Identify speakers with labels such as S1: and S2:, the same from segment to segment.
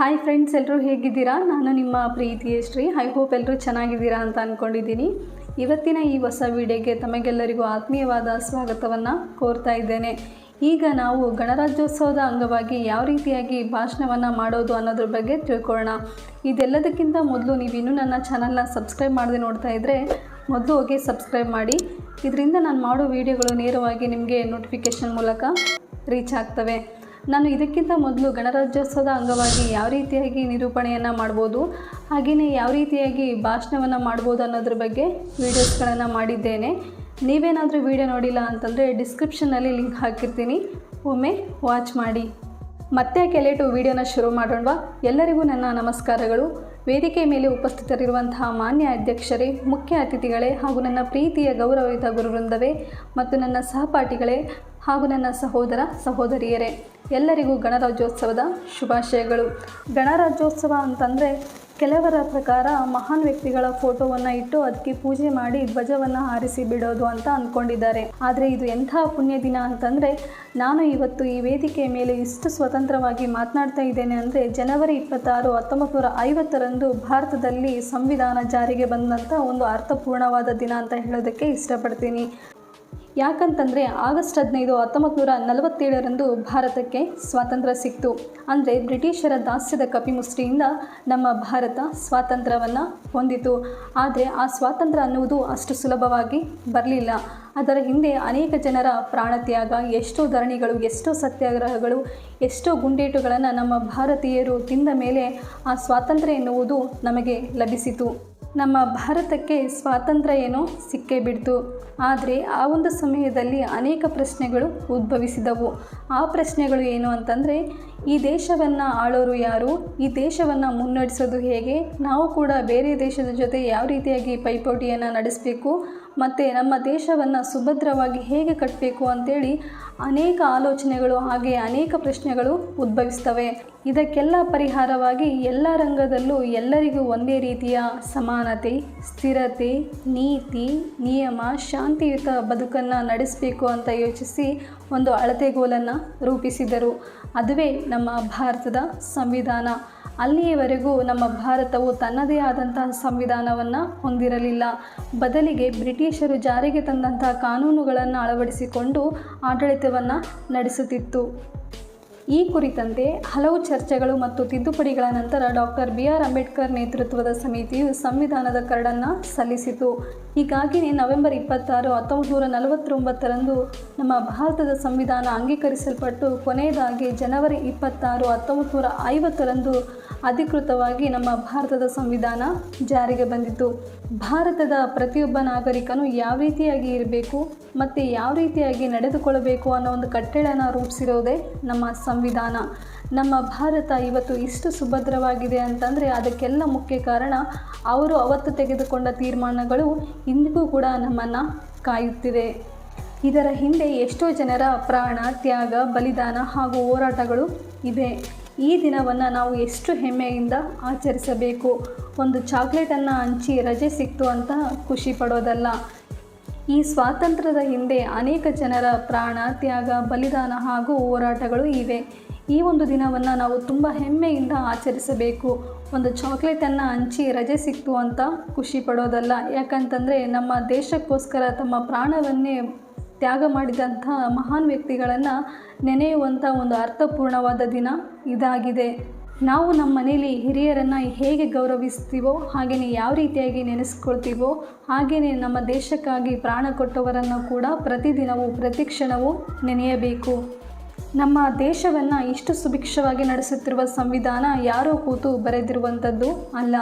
S1: Hi friends ಎಲ್ಲರೂ ಹೇಗಿದ್ದೀರಾ? ನಾನು ನಿಮ್ಮ ಪ್ರೀತಿಯ ಶ್ರೀ. ಐ ಹೋಪ್ ಎಲ್ಲರೂ ಚೆನ್ನಾಗಿದ್ದೀರಾ ಅಂತ ಅಂದ್ಕೊಂಡಿದ್ದೀನಿ ಇವತ್ತಿನ ಈ ಹೊಸ ವಿಡಿಯೋಗೆ ತಮಗೆಲ್ಲರಿಗೂ ಆತ್ಮೀಯವಾದ ಸ್ವಾಗತವನ್ನು ಕೋರ್ತಾ ಇದ್ದೇನೆ. ಈಗ ನಾವು ಗಣರಾಜ್ಯೋತ್ಸವದ ಅಂಗವಾಗಿ ಯಾವ ರೀತಿಯಾಗಿ ಭಾಷಣವನ್ನು ಮಾಡೋದು ಅನ್ನೋದ್ರ ಬಗ್ಗೆ ತಿಳ್ಕೊಳ್ಳೋಣ. ಇದೆಲ್ಲದಕ್ಕಿಂತ ಮೊದಲು ನೀವಿನ್ನೂ ನನ್ನ ಚಾನಲ್ನ ಸಬ್ಸ್ಕ್ರೈಬ್ ಮಾಡದೆ ನೋಡ್ತಾ ಇದ್ದರೆ ಮೊದಲು ಹೋಗಿ ಸಬ್ಸ್ಕ್ರೈಬ್ ಮಾಡಿ. ಇದರಿಂದ ನಾನು ಮಾಡೋ ವಿಡಿಯೋಗಳು ನೇರವಾಗಿ ನಿಮಗೆ ನೋಟಿಫಿಕೇಷನ್ ಮೂಲಕ ರೀಚ್ ಆಗ್ತವೆ. ನಾನು ಇದಕ್ಕಿಂತ ಮೊದಲು ಗಣರಾಜ್ಯೋತ್ಸವದ ಅಂಗವಾಗಿ ಯಾವ ರೀತಿಯಾಗಿ ನಿರೂಪಣೆಯನ್ನು ಮಾಡ್ಬೋದು ಹಾಗೆಯೇ ಯಾವ ರೀತಿಯಾಗಿ ಭಾಷಣವನ್ನು ಮಾಡ್ಬೋದು ಅನ್ನೋದ್ರ ಬಗ್ಗೆ ವೀಡಿಯೋಸ್ಗಳನ್ನು ಮಾಡಿದ್ದೇನೆ. ನೀವೇನಾದರೂ ವೀಡಿಯೋ ನೋಡಿಲ್ಲ ಅಂತಂದರೆ ಡಿಸ್ಕ್ರಿಪ್ಷನ್ನಲ್ಲಿ ಲಿಂಕ್ ಹಾಕಿರ್ತೀನಿ. ಒಮ್ಮೆ ವಾಚ್ ಮಾಡಿ. ಮತ್ತೆ ಕೆಲೆಟು ವಿಡಿಯೋನ ಶುರು ಮಾಡೋಣವಾ ಎಲ್ಲರಿಗೂ ನನ್ನ ನಮಸ್ಕಾರಗಳು. ವೇದಿಕೆ ಮೇಲೆ ಉಪಸ್ಥಿತರಿರುವಂತಹ ಮಾನ್ಯ ಅಧ್ಯಕ್ಷರೇ, ಮುಖ್ಯ ಅತಿಥಿಗಳೇ ಹಾಗೂ ನನ್ನ ಪ್ರೀತಿಯ ಗೌರವಯುತ ಗುರುವೃಂದವೇ ಮತ್ತು ನನ್ನ ಸಹಪಾಠಿಗಳೇ ಹಾಗೂ ನನ್ನ ಸಹೋದರ ಸಹೋದರಿಯರೇ, ಎಲ್ಲರಿಗೂ ಗಣರಾಜ್ಯೋತ್ಸವದ ಶುಭಾಶಯಗಳು. ಗಣರಾಜ್ಯೋತ್ಸವ ಅಂತಂದರೆ ಕೆಲವರ ಪ್ರಕಾರ ಮಹಾನ್ ವ್ಯಕ್ತಿಗಳ ಫೋಟೋವನ್ನು ಇಟ್ಟು ಅದಕ್ಕೆ ಪೂಜೆ ಮಾಡಿ ಧ್ವಜವನ್ನು ಹಾರಿಸಿ ಬಿಡೋದು ಅಂತ ಅಂದ್ಕೊಂಡಿದ್ದಾರೆ ಆದರೆ ಇದು ಎಂಥ ಪುಣ್ಯ ದಿನ ಅಂತಂದರೆ ನಾನು ಇವತ್ತು ಈ ವೇದಿಕೆಯ ಮೇಲೆ ಇಷ್ಟು ಸ್ವತಂತ್ರವಾಗಿ ಮಾತನಾಡ್ತಾ ಇದ್ದೇನೆ ಅಂದರೆ ಜನವರಿ ಇಪ್ಪತ್ತಾರು ಹತ್ತೊಂಬತ್ತು ನೂರ ಐವತ್ತರಂದು ಭಾರತದಲ್ಲಿ ಸಂವಿಧಾನ ಜಾರಿಗೆ ಬಂದಂಥ ಒಂದು ಅರ್ಥಪೂರ್ಣವಾದ ದಿನ ಅಂತ ಹೇಳೋದಕ್ಕೆ ಇಷ್ಟಪಡ್ತೀನಿ. ಯಾಕಂತಂದರೆ ಆಗಸ್ಟ್ ಹದಿನೈದು ಹತ್ತೊಂಬತ್ತು ನೂರ ನಲವತ್ತೇಳರಂದು ಭಾರತಕ್ಕೆ ಸ್ವಾತಂತ್ರ್ಯ ಸಿಕ್ತು. ಅಂದರೆ ಬ್ರಿಟಿಷರ ದಾಸ್ಯದ ಕಪಿಮುಷ್ಟಿಯಿಂದ ನಮ್ಮ ಭಾರತ ಸ್ವಾತಂತ್ರ್ಯವನ್ನು ಹೊಂದಿತು. ಆದರೆ ಆ ಸ್ವಾತಂತ್ರ್ಯ ಅನ್ನುವುದು ಅಷ್ಟು ಸುಲಭವಾಗಿ ಬರಲಿಲ್ಲ. ಅದರ ಹಿಂದೆ ಅನೇಕ ಜನರ ಪ್ರಾಣತ್ಯಾಗ, ಎಷ್ಟೋ ಧರಣಿಗಳು, ಎಷ್ಟೋ ಸತ್ಯಾಗ್ರಹಗಳು, ಎಷ್ಟೋ ಗುಂಡೇಟುಗಳನ್ನು ನಮ್ಮ ಭಾರತೀಯರು ತಿಂದ ಮೇಲೆ ಆ ಸ್ವಾತಂತ್ರ್ಯ ಎನ್ನುವುದು ನಮಗೆ ಲಭಿಸಿತು. ನಮ್ಮ ಭಾರತಕ್ಕೆ ಸ್ವಾತಂತ್ರ್ಯ ಏನೋ ಸಿಕ್ಕೇ ಬಿಡ್ತು. ಆದರೆ ಆ ಒಂದು ಸಮಯದಲ್ಲಿ ಅನೇಕ ಪ್ರಶ್ನೆಗಳು ಉದ್ಭವಿಸಿದವು. ಆ ಪ್ರಶ್ನೆಗಳು ಏನು ಅಂತಂದರೆ, ಈ ದೇಶವನ್ನು ಆಳೋರು ಯಾರು? ಈ ದೇಶವನ್ನು ಮುನ್ನಡೆಸೋದು ಹೇಗೆ? ನಾವು ಕೂಡ ಬೇರೆ ದೇಶದ ಜೊತೆ ಯಾವ ರೀತಿಯಾಗಿ ಪೈಪೋಟಿಯನ್ನು ನಡೆಸಬೇಕು? ಮತ್ತು ನಮ್ಮ ದೇಶವನ್ನು ಸುಭದ್ರವಾಗಿ ಹೇಗೆ ಕಟ್ಟಬೇಕು ಅಂತೇಳಿ ಅನೇಕ ಆಲೋಚನೆಗಳು ಹಾಗೆ ಅನೇಕ ಪ್ರಶ್ನೆಗಳು ಉದ್ಭವಿಸ್ತವೆ. ಇದಕ್ಕೆಲ್ಲ ಪರಿಹಾರವಾಗಿ ಎಲ್ಲ ರಂಗದಲ್ಲೂ ಎಲ್ಲರಿಗೂ ಒಂದೇ ರೀತಿಯ ಸಮಾನತೆ, ಸ್ಥಿರತೆ, ನೀತಿ, ನಿಯಮ, ಶಾಂತಿಯುತ ಬದುಕನ್ನು ನಡೆಸಬೇಕು ಅಂತ ಯೋಚಿಸಿ ಒಂದು ಅಳತೆಗೋಲನ್ನು ರೂಪಿಸಿದರು. ಅದುವೇ ನಮ್ಮ ಭಾರತದ ಸಂವಿಧಾನ. ಅಲ್ಲಿಯವರೆಗೂ ನಮ್ಮ ಭಾರತವು ತನ್ನದೇ ಆದಂತಹ ಸಂವಿಧಾನವನ್ನು ಹೊಂದಿರಲಿಲ್ಲ. ಬದಲಿಗೆ ಬ್ರಿಟಿಷರು ಜಾರಿಗೆ ತಂದಂತಹ ಕಾನೂನುಗಳನ್ನು ಅಳವಡಿಸಿಕೊಂಡು ಆಡಳಿತವನ್ನು ನಡೆಸುತ್ತಿತ್ತು. ಈ ಕುರಿತಂತೆ ಹಲವು ಚರ್ಚೆಗಳು ಮತ್ತು ತಿದ್ದುಪಡಿಗಳ ನಂತರ ಡಾಕ್ಟರ್ ಬಿ ಆರ್ ಅಂಬೇಡ್ಕರ್ ನೇತೃತ್ವದ ಸಮಿತಿಯು ಸಂವಿಧಾನದ ಕರಡನ್ನು ಸಲ್ಲಿಸಿತು. ಹೀಗಾಗಿಯೇ ನವೆಂಬರ್ ಇಪ್ಪತ್ತಾರು ಹತ್ತೊಂಬತ್ತು ನೂರ ನಲವತ್ತೊಂಬತ್ತರಂದು ನಮ್ಮ ಭಾರತದ ಸಂವಿಧಾನ ಅಂಗೀಕರಿಸಲ್ಪಟ್ಟು ಕೊನೆಯದಾಗಿ ಜನವರಿ ಇಪ್ಪತ್ತಾರು ಹತ್ತೊಂಬತ್ತು ನೂರ ಐವತ್ತರಂದು ಅಧಿಕೃತವಾಗಿ ನಮ್ಮ ಭಾರತದ ಸಂವಿಧಾನ ಜಾರಿಗೆ ಬಂದಿತು ಭಾರತದ ಪ್ರತಿಯೊಬ್ಬ ನಾಗರಿಕನು ಯಾವ ರೀತಿಯಾಗಿ ಇರಬೇಕು, ಮತ್ತು ಯಾವ ರೀತಿಯಾಗಿ ನಡೆದುಕೊಳ್ಳಬೇಕು ಅನ್ನೋ ಒಂದು ಕಟ್ಟಳೆನ ರೂಪಿಸಿರೋದೇ ನಮ್ಮ ಸಂವಿಧಾನ. ನಮ್ಮ ಭಾರತ ಇವತ್ತು ಇಷ್ಟು ಸುಭದ್ರವಾಗಿದೆ ಅಂತಂದರೆ ಅದಕ್ಕೆಲ್ಲ ಮುಖ್ಯ ಕಾರಣ ಅವರು ಅವತ್ತು ತೆಗೆದುಕೊಂಡ ತೀರ್ಮಾನಗಳು ಇಂದಿಗೂ ಕೂಡ ನಮ್ಮನ್ನು ಕಾಯುತ್ತಿವೆ. ಇದರ ಹಿಂದೆ ಎಷ್ಟೋ ಜನರ ಪ್ರಾಣ, ತ್ಯಾಗ, ಬಲಿದಾನ ಹಾಗೂ ಹೋರಾಟಗಳು ಇವೆ. ಈ ದಿನವನ್ನು ನಾವು ಎಷ್ಟು ಹೆಮ್ಮೆಯಿಂದ ಆಚರಿಸಬೇಕು? ಒಂದು ಚಾಕ್ಲೇಟನ್ನು ಹಂಚಿ ರಜೆ ಸಿಕ್ತು ಅಂತ ಖುಷಿ ಪಡೋದಲ್ಲ. ಈ ಸ್ವಾತಂತ್ರ್ಯದ ಹಿಂದೆ ಅನೇಕ ಜನರ ಪ್ರಾಣ ತ್ಯಾಗ, ಬಲಿದಾನ ಹಾಗೂ ಹೋರಾಟಗಳು ಇವೆ. ಈ ಒಂದು ದಿನವನ್ನು ನಾವು ತುಂಬ ಹೆಮ್ಮೆಯಿಂದ ಆಚರಿಸಬೇಕು. ಒಂದು ಚಾಕ್ಲೇಟನ್ನು ಹಂಚಿ ರಜೆ ಸಿಕ್ತು ಅಂತ ಖುಷಿ ಪಡೋದಲ್ಲ. ಯಾಕಂತಂದರೆ ನಮ್ಮ ದೇಶಕ್ಕೋಸ್ಕರ ತಮ್ಮ ಪ್ರಾಣವನ್ನೇ ತ್ಯಾಗ ಮಾಡಿದಂಥ ಮಹಾನ್ ವ್ಯಕ್ತಿಗಳನ್ನು ನೆನೆಯುವಂಥ ಒಂದು ಅರ್ಥಪೂರ್ಣವಾದ ದಿನ ಇದಾಗಿದೆ. ನಾವು ನಮ್ಮ ಮನೇಲಿ ಹಿರಿಯರನ್ನು ಹೇಗೆ ಗೌರವಿಸ್ತೀವೋ ಹಾಗೆಯೇ ಯಾವ ರೀತಿಯಾಗಿ ನೆನೆಸ್ಕೊಳ್ತೀವೋ ಹಾಗೆಯೇ ನಮ್ಮ ದೇಶಕ್ಕಾಗಿ ಪ್ರಾಣ ಕೊಟ್ಟವರನ್ನು ಕೂಡ ಪ್ರತಿದಿನವೂ ಪ್ರತಿ ಕ್ಷಣವೂ ನೆನೆಯಬೇಕು. ನಮ್ಮ ದೇಶವನ್ನು ಇಷ್ಟು ಸುಭಿಕ್ಷವಾಗಿ ನಡೆಸುತ್ತಿರುವ ಸಂವಿಧಾನ ಯಾರೋ ಕೂತು ಬರೆದಿರುವಂಥದ್ದು ಅಲ್ಲ.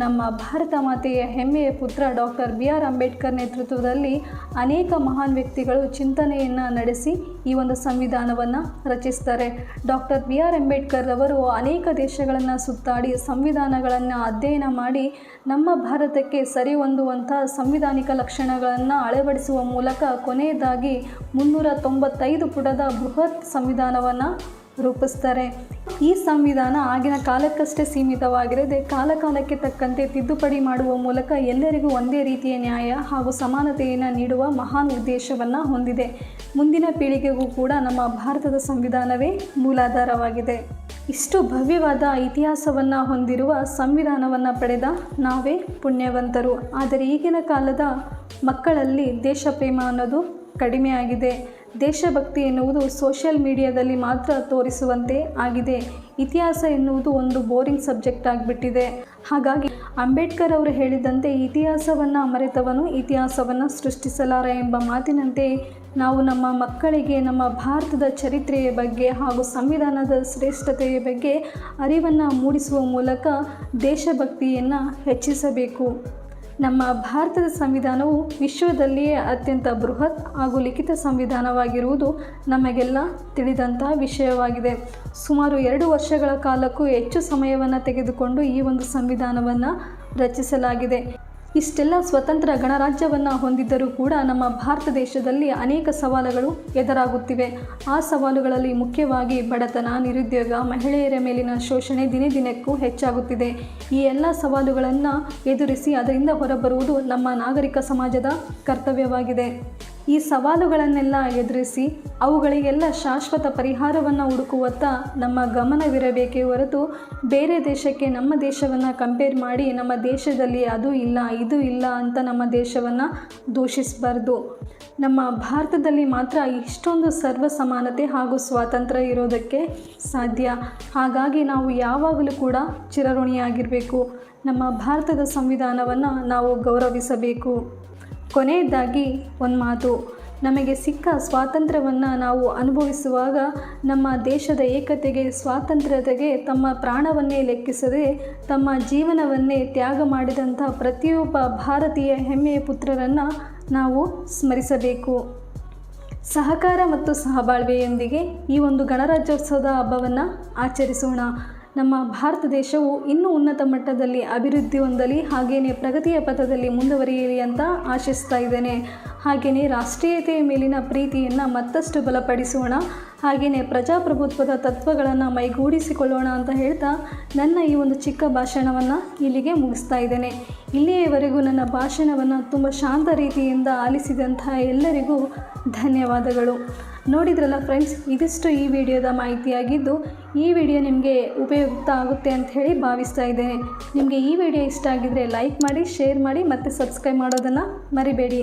S1: ನಮ್ಮ ಭಾರತ ಮಾತೆಯ ಹೆಮ್ಮೆಯ ಪುತ್ರ ಡಾಕ್ಟರ್ ಬಿ ಆರ್ ಅಂಬೇಡ್ಕರ್ ನೇತೃತ್ವದಲ್ಲಿ ಅನೇಕ ಮಹಾನ್ ವ್ಯಕ್ತಿಗಳು ಚಿಂತನೆಯನ್ನು ನಡೆಸಿ ಈ ಒಂದು ಸಂವಿಧಾನವನ್ನು ರಚಿಸ್ತಾರೆ. ಡಾಕ್ಟರ್ ಬಿ ಆರ್ ಅಂಬೇಡ್ಕರ್ ಅವರು ಅನೇಕ ದೇಶಗಳನ್ನು ಸುತ್ತಾಡಿ ಸಂವಿಧಾನಗಳನ್ನು ಅಧ್ಯಯನ ಮಾಡಿ ನಮ್ಮ ಭಾರತಕ್ಕೆ ಸರಿ ಹೊಂದುವಂಥ ಸಂವಿಧಾನಿಕ ಲಕ್ಷಣಗಳನ್ನು ಅಳವಡಿಸುವ ಮೂಲಕ ಕೊನೆಯದಾಗಿ ಮುನ್ನೂರ ತೊಂಬತ್ತೈದು ಪುಟದ ಬೃಹತ್ ಸಂವಿಧಾನವನ್ನು ರೂಪಿಸ್ತಾರೆ. ಈ ಸಂವಿಧಾನ ಆಗಿನ ಕಾಲಕ್ಕಷ್ಟೇ ಸೀಮಿತವಾಗಿರದೆ ಕಾಲಕಾಲಕ್ಕೆ ತಕ್ಕಂತೆ ತಿದ್ದುಪಡಿ ಮಾಡುವ ಮೂಲಕ ಎಲ್ಲರಿಗೂ ಒಂದೇ ರೀತಿಯ ನ್ಯಾಯ ಹಾಗೂ ಸಮಾನತೆಯನ್ನು ನೀಡುವ ಮಹಾನ್ ಉದ್ದೇಶವನ್ನು ಹೊಂದಿದೆ. ಮುಂದಿನ ಪೀಳಿಗೆಗೂ ಕೂಡ ನಮ್ಮ ಭಾರತದ ಸಂವಿಧಾನವೇ ಮೂಲಾಧಾರವಾಗಿದೆ. ಇಷ್ಟು ಭವ್ಯವಾದ ಇತಿಹಾಸವನ್ನು ಹೊಂದಿರುವ ಸಂವಿಧಾನವನ್ನು ಪಡೆದ ನಾವೇ ಪುಣ್ಯವಂತರು. ಆದರೆ ಈಗಿನ ಕಾಲದ ಮಕ್ಕಳಲ್ಲಿ ದೇಶಪ್ರೇಮ ಅನ್ನೋದು ಕಡಿಮೆಯಾಗಿದೆ ದೇಶಭಕ್ತಿ ಎನ್ನುವುದು ಸೋಷಿಯಲ್ ಮೀಡಿಯಾದಲ್ಲಿ ಮಾತ್ರ ತೋರಿಸುವಂತೆ ಆಗಿದೆ. ಇತಿಹಾಸ ಎನ್ನುವುದು ಒಂದು ಬೋರಿಂಗ್ ಸಬ್ಜೆಕ್ಟ್ ಆಗಿಬಿಟ್ಟಿದೆ. ಹಾಗಾಗಿ ಅಂಬೇಡ್ಕರ್ ಅವರು ಹೇಳಿದಂತೆ ಇತಿಹಾಸವನ್ನು ಮರೆತವನು ಇತಿಹಾಸವನ್ನು ಸೃಷ್ಟಿಸಲಾರ ಎಂಬ ಮಾತಿನಂತೆ ನಾವು ನಮ್ಮ ಮಕ್ಕಳಿಗೆ, ನಮ್ಮ ಭಾರತದ ಚರಿತ್ರೆಯ ಬಗ್ಗೆ ಹಾಗೂ ಸಂವಿಧಾನದ ಶ್ರೇಷ್ಠತೆಯ ಬಗ್ಗೆ ಅರಿವನ್ನು ಮೂಡಿಸುವ ಮೂಲಕ ದೇಶಭಕ್ತಿಯನ್ನು ಹೆಚ್ಚಿಸಬೇಕು. ನಮ್ಮ ಭಾರತದ ಸಂವಿಧಾನವು ವಿಶ್ವದಲ್ಲಿಯೇ ಅತ್ಯಂತ ಬೃಹತ್ ಹಾಗೂ ಲಿಖಿತ ಸಂವಿಧಾನವಾಗಿರುವುದು ನಮಗೆಲ್ಲ ತಿಳಿದಂಥ ವಿಷಯವಾಗಿದೆ. ಸುಮಾರು ಎರಡು ವರ್ಷಗಳ ಕಾಲಕ್ಕೂ ಹೆಚ್ಚು ಸಮಯವನ್ನು ತೆಗೆದುಕೊಂಡು ಈ ಒಂದು ಸಂವಿಧಾನವನ್ನು ರಚಿಸಲಾಗಿದೆ. ಇಷ್ಟೆಲ್ಲ ಸ್ವತಂತ್ರ ಗಣರಾಜ್ಯವನ್ನು ಹೊಂದಿದ್ದರೂ ಕೂಡ ನಮ್ಮ ಭಾರತ ದೇಶದಲ್ಲಿ ಅನೇಕ ಸವಾಲುಗಳು ಎದುರಾಗುತ್ತಿವೆ. ಆ ಸವಾಲುಗಳಲ್ಲಿ ಮುಖ್ಯವಾಗಿ ಬಡತನ, ನಿರುದ್ಯೋಗ, ಮಹಿಳೆಯರ ಮೇಲಿನ ಶೋಷಣೆ ದಿನೇ ದಿನಕ್ಕೂ ಹೆಚ್ಚಾಗುತ್ತಿದೆ. ಈ ಎಲ್ಲ ಸವಾಲುಗಳನ್ನು ಎದುರಿಸಿ ಅದರಿಂದ ಹೊರಬರುವುದು ನಮ್ಮ ನಾಗರಿಕ ಸಮಾಜದ ಕರ್ತವ್ಯವಾಗಿದೆ. ಈ ಸವಾಲುಗಳನ್ನೆಲ್ಲ ಎದುರಿಸಿ ಅವುಗಳಿಗೆಲ್ಲ ಶಾಶ್ವತ ಪರಿಹಾರವನ್ನು ಹುಡುಕುವತ್ತ ನಮ್ಮ ಗಮನವಿರಬೇಕೇ ಹೊರತು ಬೇರೆ ದೇಶಕ್ಕೆ ನಮ್ಮ ದೇಶವನ್ನು ಕಂಪೇರ್ ಮಾಡಿ ನಮ್ಮ ದೇಶದಲ್ಲಿ ಅದು ಇಲ್ಲ, ಇದು ಇಲ್ಲ ಅಂತ ನಮ್ಮ ದೇಶವನ್ನು ದೂಷಿಸಬಾರ್ದು. ನಮ್ಮ ಭಾರತದಲ್ಲಿ ಮಾತ್ರ ಇಷ್ಟೊಂದು ಸರ್ವ ಸಮಾನತೆ ಹಾಗೂ ಸ್ವಾತಂತ್ರ್ಯ ಇರೋದಕ್ಕೆ ಸಾಧ್ಯ. ಹಾಗಾಗಿ ನಾವು ಯಾವಾಗಲೂ ಕೂಡ ಚಿರಋಣಿಯಾಗಿರಬೇಕು. ನಮ್ಮ ಭಾರತದ ಸಂವಿಧಾನವನ್ನು ನಾವು ಗೌರವಿಸಬೇಕು. ಕೊನೆಯದಾಗಿ ಒಂದು ಮಾತು. ನಮಗೆ ಸಿಕ್ಕ ಸ್ವಾತಂತ್ರ್ಯವನ್ನು ನಾವು ಅನುಭವಿಸುವಾಗ ನಮ್ಮ ದೇಶದ ಏಕತೆಗೆ, ಸ್ವಾತಂತ್ರ್ಯತೆಗೆ, ತಮ್ಮ ಪ್ರಾಣವನ್ನೇ ಲೆಕ್ಕಿಸದೆ, ತಮ್ಮ ಜೀವನವನ್ನೇ ತ್ಯಾಗ ಮಾಡಿದಂಥ ಪ್ರತಿಯೊಬ್ಬ ಭಾರತೀಯ ಹೆಮ್ಮೆಯ ಪುತ್ರರನ್ನು ನಾವು ಸ್ಮರಿಸಬೇಕು. ಸಹಕಾರ ಮತ್ತು ಸಹಬಾಳ್ವೆಯೊಂದಿಗೆ ಈ ಒಂದು ಗಣರಾಜ್ಯೋತ್ಸವದ ಹಬ್ಬವನ್ನು ಆಚರಿಸೋಣ. ನಮ್ಮ ಭಾರತ ದೇಶವು ಇನ್ನೂ ಉನ್ನತ ಮಟ್ಟದಲ್ಲಿ ಅಭಿವೃದ್ಧಿ ಹೊಂದಲಿ ಹಾಗೆಯೇ ಪ್ರಗತಿಯ ಪಥದಲ್ಲಿ ಮುಂದುವರಿಯಲಿ ಅಂತ ಆಶಿಸ್ತಾ ಇದ್ದೇನೆ. ಹಾಗೆಯೇ ರಾಷ್ಟ್ರೀಯತೆಯ ಮೇಲಿನ ಪ್ರೀತಿಯನ್ನು ಮತ್ತಷ್ಟು ಬಲಪಡಿಸೋಣ. ಹಾಗೆಯೇ ಪ್ರಜಾಪ್ರಭುತ್ವದ ತತ್ವಗಳನ್ನು ಮೈಗೂಡಿಸಿಕೊಳ್ಳೋಣ ಅಂತ ಹೇಳ್ತಾ ನನ್ನ ಈ ಒಂದು ಚಿಕ್ಕ ಭಾಷಣವನ್ನು ಇಲ್ಲಿಗೆ ಮುಗಿಸ್ತಾ ಇದ್ದೇನೆ. ಇಲ್ಲಿಯವರೆಗೂ ನನ್ನ ಭಾಷಣವನ್ನು ತುಂಬ ಶಾಂತ ರೀತಿಯಿಂದ ಆಲಿಸಿದಂತಹ ಎಲ್ಲರಿಗೂ ಧನ್ಯವಾದಗಳು. ನೋಡಿದ್ರಲ್ಲ ಫ್ರೆಂಡ್ಸ್ ಇದಿಷ್ಟು ಈ ವಿಡಿಯೋದ ಮಾಹಿತಿಯಾಗಿದ್ದು ಈ ವಿಡಿಯೋ ನಿಮಗೆ ಉಪಯುಕ್ತ ಆಗುತ್ತೆ ಅಂತ ಹೇಳಿ ಭಾವಿಸ್ತಾ ಇದ್ದೇನೆ. ನಿಮಗೆ ಈ ವಿಡಿಯೋ ಇಷ್ಟ ಆಗಿದ್ದರೆ ಲೈಕ್ ಮಾಡಿ ಶೇರ್ ಮಾಡಿ ಮತ್ತು ಸಬ್ಸ್ಕ್ರೈಬ್ ಮಾಡೋದನ್ನು ಮರಿಬೇಡಿ.